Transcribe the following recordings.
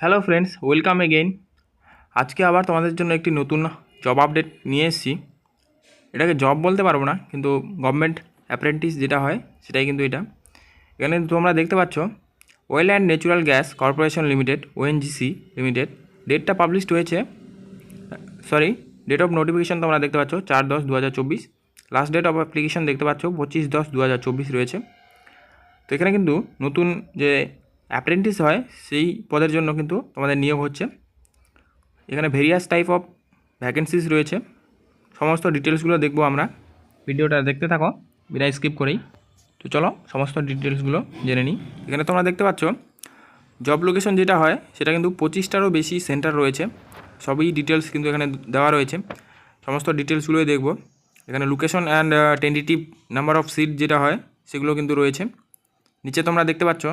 Hello friends welcome again আজকে আবার তোমাদের জন্য একটি নতুন জব আপডেট নিয়ে এসেছি। এটাকে জব বলতে পারব না, কিন্তু গভর্নমেন্ট অ্যাপ্রেন্টিস যেটা হয়, সেটাই কিন্তু এটা। এখানে তোমরা দেখতে পাচ্ছ oil and natural gas corporation limited ONGC limited ডেটটা পাবলিশড হয়েছে সরি ডেট অফ নোটিফিকেশান তোমরা দেখতে পাচ্ছ, চার দশ দু লাস্ট ডেট অফ অ্যাপ্লিকেশন দেখতে পাচ্ছ, পঁচিশ দশ দু রয়েছে। তো এখানে কিন্তু নতুন যে অ্যাপ্রেন্টিস হয়, সেই পদের জন্য কিন্তু তোমাদের নিয়োগ হচ্ছে। এখানে ভেরিয়াস টাইপ অফ ভ্যাকেন্সিস রয়েছে। সমস্ত ডিটেলসগুলো দেখব আমরা। ভিডিওটা দেখতে থাকো বিনা স্কিপ করেই। তো চলো, সমস্ত ডিটেলসগুলো জেনে নিই। এখানে তোমরা দেখতে পাচ্ছ জব লোকেশন যেটা হয়, সেটা কিন্তু পঁচিশটারও বেশি সেন্টার রয়েছে। সবই ডিটেলস কিন্তু এখানে দেওয়া রয়েছে। সমস্ত ডিটেলসগুলোই দেখব। এখানে location and tentative number of seat যেটা হয়, সেগুলো কিন্তু রয়েছে। নিচে তোমরা দেখতে পাচ্ছ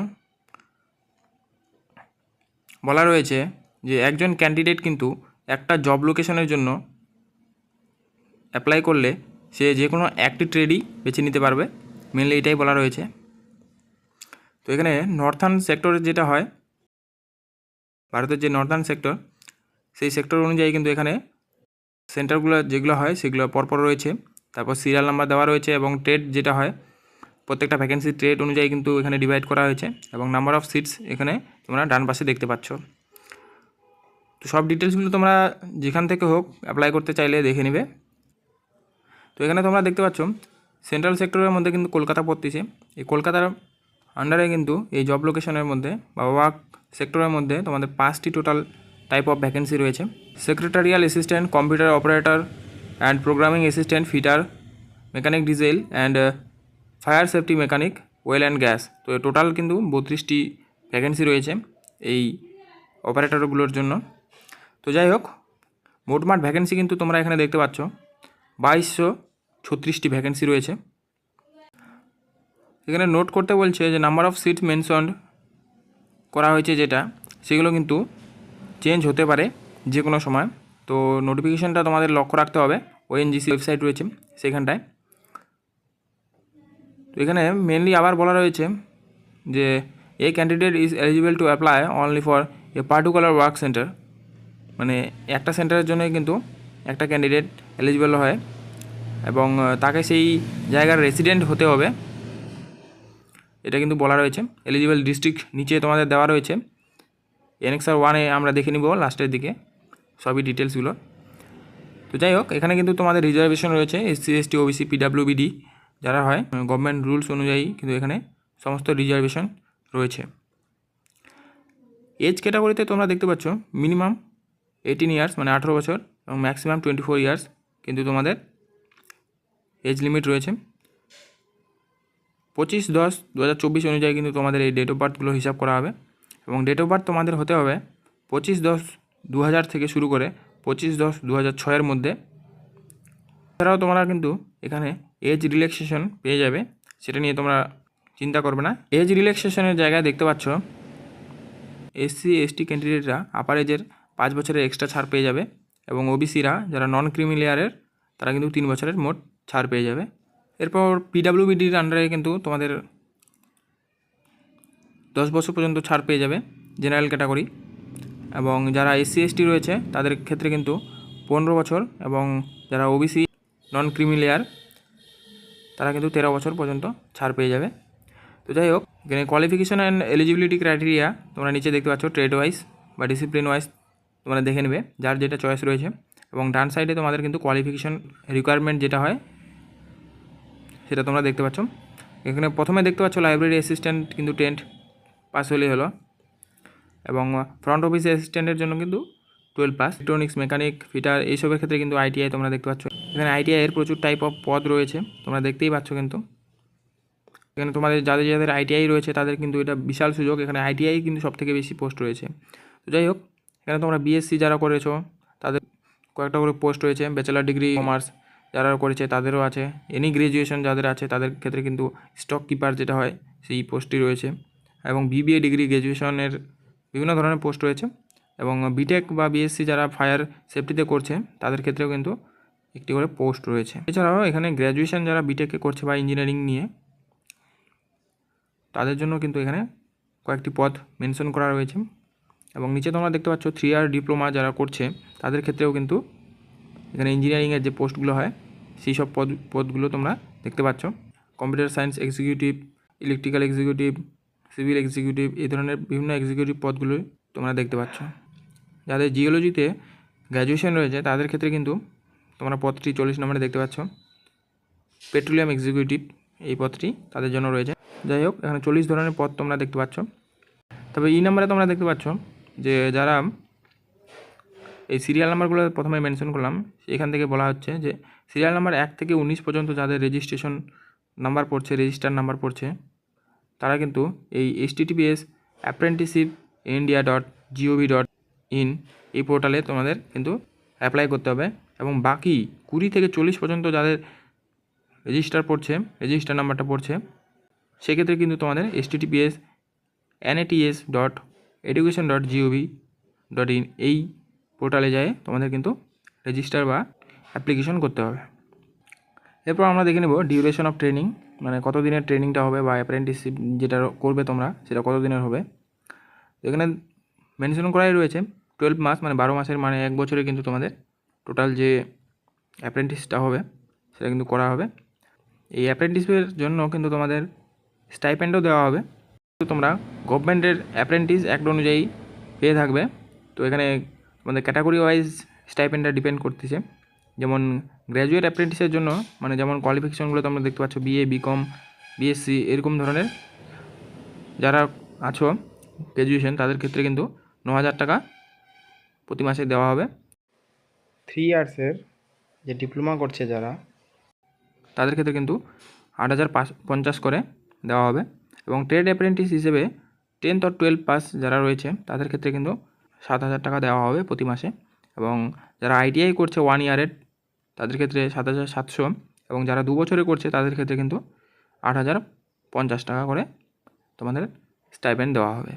বলা রয়েছে যে একজন ক্যান্ডিডেট কিন্তু একটা জব লোকেশনের জন্য অ্যাপ্লাই করলে সে যে কোনো একটি ট্রেডই বেছে নিতে পারবে। মেনলি এটাই বলা রয়েছে। তো এখানে নর্থার্ন সেক্টর যেটা হয়, ভারতের যে নর্থার্ন সেক্টর সেই সেক্টর অনুযায়ী কিন্তু এখানে সেন্টারগুলো যেগুলো হয় সেগুলো পরপর রয়েছে। তারপর সিরিয়াল নাম্বার দেওয়া রয়েছে এবং ট্রেড যেটা হয় প্রত্যেকটা ভ্যাকেন্সি ট্রেড অনুযায়ী কিন্তু এখানে ডিভাইড করা হয়েছে এবং নাম্বার অফ সিটস এখানে তোমরা ডান পাশে দেখতে পাচ্ছ। তো সব ডিটেলসগুলো তোমরা যেখান থেকে হোক অ্যাপ্লাই করতে চাইলে দেখে নেবে। তো এখানে তোমরা দেখতে পাচ্ছ সেন্ট্রাল সেক্টরের মধ্যে কিন্তু কলকাতা পড়তেছে। এই কলকাতার আন্ডারে কিন্তু এই জব লোকেশনের মধ্যে বা ওয়ার্ক সেক্টরের মধ্যে তোমাদের পাঁচটি টোটাল টাইপ অফ ভ্যাকেন্সি রয়েছে। Secretarial assistant computer operator and programming assistant fitter mechanic diesel and fire safety mechanic, oil and gas. তো টোটাল কিন্তু বত্রিশটি ভ্যাকেন্সি রয়েছে এই অপারেটরগুলোর জন্য। তো যাই হোক, মোটমাট ভ্যাকেন্সি কিন্তু তোমরা এখানে দেখতে পাচ্ছ। বাইশশো ছত্রিশটি ভ্যাকেন্সি রয়েছে। এখানে নোট করতে বলছে যে নাম্বার অফ সিট মেনশনড করা হয়েছে যেটা, সেগুলো কিন্তু চেঞ্জ হতে পারে যে কোনো সময়। তো নোটিফিকেশানটা তোমাদের লক্ষ্য রাখতে হবে। ওএনজিসি ওয়েবসাইট রয়েছে সেখানটায়। তো এখানে মেনলি আবার বলা রয়েছে যে a candidate is eligible to apply only for a particular work centre মানে একটা সেন্টারের জন্যই কিন্তু একটা ক্যান্ডিডেট এলিজিবল হয় এবং তাকে সেই জায়গার রেসিডেন্ট হতে হবে। এটা কিন্তু বলা রয়েছে। এলিজিবল ডিস্ট্রিক্ট নিচে তোমাদের দেওয়া রয়েছে। এনএক্সআর ওয়ানে আমরা দেখে নিব লাস্টের দিকে সবই ডিটেলসগুলো তো যাই হোক, এখানে কিন্তু তোমাদের রিজার্ভেশন রয়েছে। এসসি এসটি ওবিসি পিডাব্লিউবিডি যারা হয় গভর্নমেন্ট রুলস অনুযায়ী কিন্তু এখানে সমস্ত রিজার্ভেশন রয়েছে। এজ ক্যাটাগরিতে তোমরা দেখতে পাচ্ছ মিনিমাম এইটিন ইয়ার্স মানে আঠেরো বছর, এবং ম্যাক্সিমাম টোয়েন্টি ফোর ইয়ার্স কিন্তু তোমাদের এজ লিমিট রয়েছে। পঁচিশ দশ দু অনুযায়ী কিন্তু তোমাদের এই ডেট অফ বার্থগুলো হিসাব করা হবে, এবং ডেট অফ বার্থ তোমাদের হতে হবে পঁচিশ দশ দু থেকে শুরু করে পঁচিশ দশ দু হাজার ছয়ের মধ্যে। এছাড়াও তোমরা কিন্তু এখানে এজ রিল্যাক্সেশন পেয়ে যাবে, সেটা নিয়ে তোমরা চিন্তা করবে না। এজ রিল্যাক্সেশনের জায়গায় দেখতে পাচ্ছ এসসি এসটি ক্যান্ডিডেটরা আপার এজের পাঁচ বছরের এক্সট্রা ছাড় পেয়ে যাবে এবং ওবিসিরা যারা নন ক্রিমিলিয়ারের তারা কিন্তু তিন বছরের মোট ছাড় পেয়ে যাবে। এরপর পিডাব্লিউবিডির আন্ডারে কিন্তু তোমাদের দশ বছর পর্যন্ত ছাড় পেয়ে যাবে জেনারেল ক্যাটাগরি এবং যারা এসসি এসটি রয়েছে, তাদের ক্ষেত্রে কিন্তু পনেরো বছর এবং যারা ওবিসি নন ক্রিমি লেয়ার তারা কিন্তু তেরো বছর পর্যন্ত ছাড় পেয়ে যাবে। তো যাই হোক, এখানে কোয়ালিফিকেশন অ্যান্ড এলিজিবিলিটি ক্রাইটেরিয়া তোমরা নিচে দেখতে পাচ্ছ ট্রেড ওয়াইজ বা ডিসিপ্লিন ওয়াইজ তোমরা দেখে নেবে, যার যেটা চয়েস রয়েছে। এবং ডান সাইডে তোমাদের কিন্তু কোয়ালিফিকেশান রিকোয়ারমেন্ট যেটা হয়, সেটা তোমরা দেখতে পাচ্ছ। এখানে প্রথমে দেখতে পাচ্ছ লাইব্রেরি অ্যাসিস্ট্যান্ট কিন্তু টেন্ট পাস হলেই হলো। এবং ফ্রন্ট অফিস অ্যাসিস্ট্যান্টের জন্য কিন্তু twelve pass electronics mechanic fitter এইসবের ক্ষেত্রে কিন্তু আইটিআই তোমরা দেখতে পাচ্ছ। এখানে আইটিআই এর প্রচুর টাইপ অফ পদ রয়েছে, তোমরা দেখতেই পাচ্ছ কিন্তু। এখানে তোমাদের যাদের যাদের আইটিআই রয়েছে, তাদের কিন্তু এটা বিশাল সুযোগ, এখানে আইটিআই কিন্তু সব থেকে বেশি পোস্ট রয়েছে। তো যাই হোক, এখানে তোমরা বিএসসি যারা করেছ, তাদের কয়েকটা করে পোস্ট রয়েছে ব্যাচেলার ডিগ্রি কমার্স যারা করেছে, তাদেরও আছে। এনি গ্র্যাজুয়েশন যাদের আছে, তাদের ক্ষেত্রে কিন্তু স্টক কিপার যেটা হয়, সেই পোস্টটি রয়েছে। এবং বিবিএ ডিগ্রি গ্র্যাজুয়েশনের বিভিন্ন ধরনের পোস্ট রয়েছে। এবং বিটেক বা বিএসসি যারা ফায়ার সেফটিতে করছে, তাদের ক্ষেত্রেও কিন্তু একটি করে পোস্ট রয়েছে। এছাড়াও এখানে গ্র্যাজুয়েশন যারা বিটেকে করছে বা ইঞ্জিনিয়ারিং নিয়ে, তাদের জন্য কিন্তু এখানে কয়েকটি পদ মেনশন করা রয়েছে। এবং নিচে তোমরা দেখতে পাচ্ছ থ্রি ইয়ার ডিপ্লোমা যারা করছে, তাদের ক্ষেত্রেও কিন্তু এখানে ইঞ্জিনিয়ারিংয়ের যে পোস্টগুলো হয়, সেই সব পদ, পদগুলো তোমরা দেখতে পাচ্ছ। Computer science executive electrical executive civil executive এই ধরনের বিভিন্ন এক্সিকিউটিভ পদগুলো তোমরা দেখতে পাচ্ছ। যাদের জিওলজিতে গ্র্যাজুয়েশন রয়েছে, তাদের ক্ষেত্রে কিন্তু তোমরা পদটি চল্লিশ নম্বরে দেখতে পাচ্ছ। পেট্রোলিয়াম এক্সিকিউটিভ এই পদটি তাদের জন্য রয়েছে। যাই হোক, এখানে চল্লিশ ধরনের পদ তোমরা দেখতে পাচ্ছ। তবে এই নাম্বারে তোমরা দেখতে পাচ্ছ যে যারা এই সিরিয়াল নাম্বারগুলো প্রথমে মেনশন করলাম, এখান থেকে বলা হচ্ছে যে সিরিয়াল নাম্বার এক থেকে উনিশ পর্যন্ত যাদের রেজিস্ট্রেশন নাম্বার পড়ছে, রেজিস্টার নাম্বার পড়ছে, তারা কিন্তু এই https apprenticeship India dot gov dot in এই পোর্টালে তোমাদের কিন্তু অ্যাপ্লাই করতে হবে। এবং বাকি কুড়ি থেকে চল্লিশ পর্যন্ত যাদের রেজিস্টার পড়ছে রেজিস্টার নাম্বারটা পড়ছে, সেক্ষেত্রে কিন্তু তোমাদের https NATS dot education dot gov dot in এই পোর্টালে যায় তোমাদের কিন্তু রেজিস্টার বা অ্যাপ্লিকেশন করতে হবে। এরপর আমরা দেখে নেব ডিউরেশন অফ ট্রেনিং মানে কত দিনের ট্রেনিংটা হবে বা অ্যাপ্রেন্টিসশিপ যেটা করবে তোমরা, সেটা কত দিনের হবে। এখানে মেনশন করাই রয়েছে টুয়েলভ মাস মানে বারো মাসের মানে এক বছরে কিন্তু তোমাদের টোটাল যে অ্যাপ্রেন্টিসটা হবে, সেটা কিন্তু করা হবে। এই অ্যাপ্রেন্টিসের জন্য কিন্তু তোমাদের স্টাইপেন্ডও দেওয়া হবে। তো তোমরা গভর্নমেন্টের অ্যাপ্রেন্টিস অ্যাক্ট অনুযায়ী পেয়ে থাকবে। তো এখানে তোমাদের ক্যাটাগরি ওয়াইজ স্টাইপেন্ডটা ডিপেন্ড করতেছে। যেমন গ্র্যাজুয়েট অ্যাপ্রেন্টিসের জন্য মানে যেমন কোয়ালিফিকেশনগুলো তোমরা দেখতে পাচ্ছ, বিএ, বিকম, বিএসসি, এরকম ধরনের যারা আছো, গ্র্যাজুয়েশন, তাদের ক্ষেত্রে কিন্তু ন হাজার টাকা প্রতি মাসে দেওয়া হবে। থ্রি ইয়ার্সের যে ডিপ্লোমা করছে যারা, তাদের ক্ষেত্রে কিন্তু আট হাজার পঞ্চাশ করে দেওয়া হবে। এবং ট্রেড অ্যাপ্রেন্টিস হিসেবে টেন্থ অর টুয়েলভ পাস যারা রয়েছে, তাদের ক্ষেত্রে কিন্তু সাত হাজার টাকা দেওয়া হবে প্রতি মাসে। এবং যারা আইটিআই করছে ওয়ান ইয়ারের তাদের ক্ষেত্রে সাত হাজার সাতশো। এবং যারা দু বছরে করছে, তাদের ক্ষেত্রে কিন্তু আট হাজার পঞ্চাশ টাকা করে তোমাদের স্টাইপেন্ড দেওয়া হবে।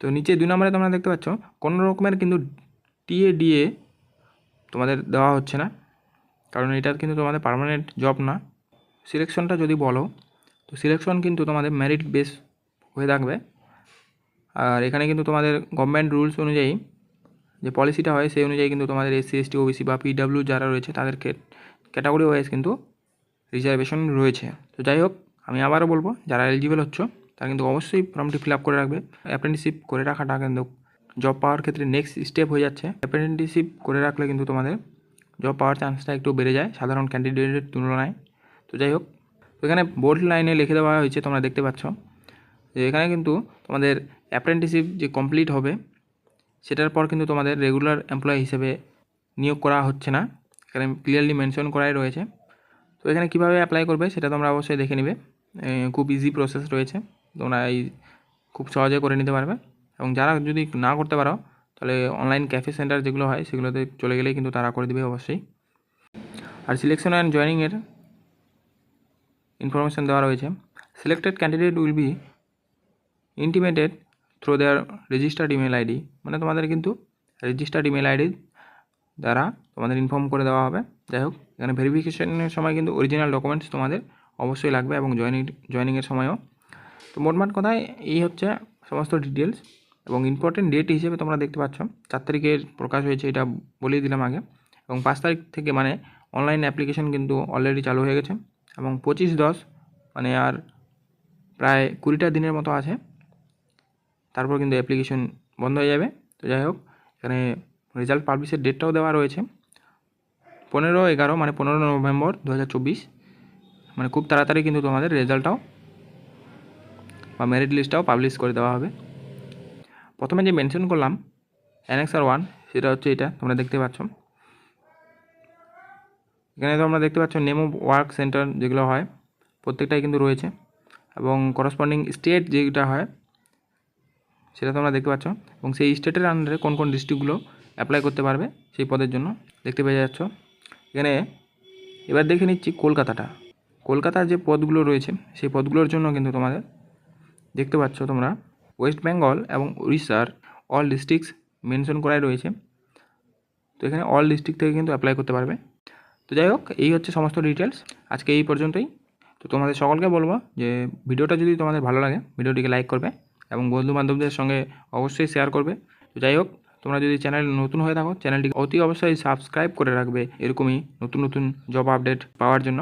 তো নিচে দুই নম্বরে তোমরা দেখতে পাচ্ছ, কোনো রকমের কিন্তু টিএ ডিএ তোমাদের দেওয়া হচ্ছে না। কারণ এটা কিন্তু তোমাদের পার্মানেন্ট জব না। সিলেকশনটা যদি বলো, তো সিলেকশন কিন্তু তোমাদের মেরিট বেস হয়ে থাকবে। আর এখানে কিন্তু তোমাদের গভর্নমেন্ট রুলস অনুযায়ী যে পলিসিটা হয়, সেই অনুযায়ী কিন্তু তোমাদের এসসি এসটি ওবিসি বা পিডাব্লিউ যারা রয়েছে, তাদের ক্যাটাগরি ওয়াইজ কিন্তু রিজার্ভেশন রয়েছে। তো যাই হোক, আমি আবারও বলব, যারা এলিজিবল হচ্ছ, তারা কিন্তু অবশ্যই ফর্মটি ফিল আপ করে রাখবে। অ্যাপ্রেন্টিসিপ করে রাখাটা কিন্তু জব পাওয়ার ক্ষেত্রে নেক্সট স্টেপ হয়ে যাচ্ছে। অ্যাপ্রেন্টিসিপ করে রাখলে কিন্তু তোমাদের জব পাওয়ার চান্সটা একটু বেড়ে যায়, সাধারণ ক্যান্ডিডেটের তুলনায়। তো যাই হোক এখানে বোল্ড লাইনে লিখে দেওয়া হয়েছে, তোমরা দেখতে পাচ্ছ। যে এখানে কিন্তু তোমাদের অ্যাপ্রেন্টিসিপ যে কমপ্লিট হবে, সেটার পর কিন্তু তোমাদের রেগুলার এমপ্লয়ি হিসেবে নিয়োগ করা হচ্ছে না। এখানে ক্লিয়ারলি মেনশন করাই রয়েছে। তো এখানে কীভাবে অ্যাপ্লাই করবে, সেটা তোমরা অবশ্যই দেখে নেবে। খুব ইজি প্রসেস রয়েছে। তোমরা এই খুব সহজে করে নিতে পারবে। এবং যারা যদি না করতে পারো, তাহলে অনলাইন ক্যাফে সেন্টার যেগুলো হয়, সেগুলোতে চলে গেলেই কিন্তু তারা করে দেবে অবশ্যই। আর সিলেকশন অ্যান্ড জয়নিংয়ের ইনফরমেশান দেওয়া রয়েছে। Selected candidate will be intimated through their registered email ID মানে তোমাদের কিন্তু রেজিস্টার্ড ইমেল আইডি দ্বারা তোমাদের ইনফর্ম করে দেওয়া হবে। যাই হোক, এখানে ভেরিফিকেশনের সময় কিন্তু অরিজিনাল ডকুমেন্টস তোমাদের অবশ্যই লাগবে এবং জয়নিং জয়নিংয়ের সময়ও। তো মোটমাট কথায়, এই হচ্ছে সমস্ত ডিটেলস এবং ইম্পর্টেন্ট ডেট হিসেবে তোমরা দেখতে পাচ্ছ। চার তারিখের প্রকাশ হয়েছে, এটা বলেই দিলাম আগে। এবং পাঁচ তারিখ থেকে মানে অনলাইন অ্যাপ্লিকেশন কিন্তু অলরেডি চালু হয়ে গেছে। এবং পঁচিশ দশ মানে আর প্রায় কুড়িটা দিনের মতো আছে। তারপর কিন্তু অ্যাপ্লিকেশন বন্ধ হয়ে যাবে। তো যাই হোক, এখানে রেজাল্ট পাবলিশের ডেটটাও দেওয়া রয়েছে। পনেরো এগারো মানে পনেরো নভেম্বর দু হাজার চব্বিশ। মানে খুব তাড়াতাড়ি কিন্তু তোমাদের রেজাল্টটাও বা মেরিট লিস্টটাও পাবলিশ করে দেওয়া হবে। প্রথমে যে মেনশন করলাম অ্যানেক্সার ওয়ান সেটা হচ্ছে এটা, তোমরা দেখতে পাচ্ছ। এখানে তোমরা দেখতে পাচ্ছ নেমো ওয়ার্ক সেন্টার যেগুলো হয়, প্রত্যেকটাই কিন্তু রয়েছে। এবং করসপন্ডিং স্টেট যেটা হয়, সেটা তোমরা দেখতে পাচ্ছ। এবং সেই স্টেটের আন্ডারে কোন কোন ডিস্ট্রিক্টগুলো অ্যাপ্লাই করতে পারবে সেই পদের জন্য দেখতে পেয়ে যাচ্ছ। এখানে এবার দেখে নিচ্ছি কলকাতাটা। কলকাতার যে পদগুলো রয়েছে, সেই পদগুলোর জন্য কিন্তু তোমাদের দেখতে পাচ্ছ তোমরা ওয়েস্ট বেঙ্গল এবং উড়িষ্যার অল ডিস্ট্রিক্টস মেনশন করাই রয়েছে। তো এখানে অল ডিস্ট্রিক্ট থেকে কিন্তু অ্যাপ্লাই করতে পারবে। তো যাই হোক, এই হচ্ছে সমস্ত ডিটেলস আজকে এই পর্যন্তই। তো তোমাদের সকলকে বলব যে ভিডিওটা যদি তোমাদের ভালো লাগে, ভিডিওটিকে লাইক করবে এবং বন্ধু বান্ধবদের সঙ্গে অবশ্যই শেয়ার করবে। তো যাই হোক, তোমরা যদি চ্যানেল নতুন হয়ে থাকো চ্যানেলটি অতি অবশ্যই সাবস্ক্রাইব করে রাখবে। এরকমই নতুন নতুন জব আপডেট পাওয়ার জন্য।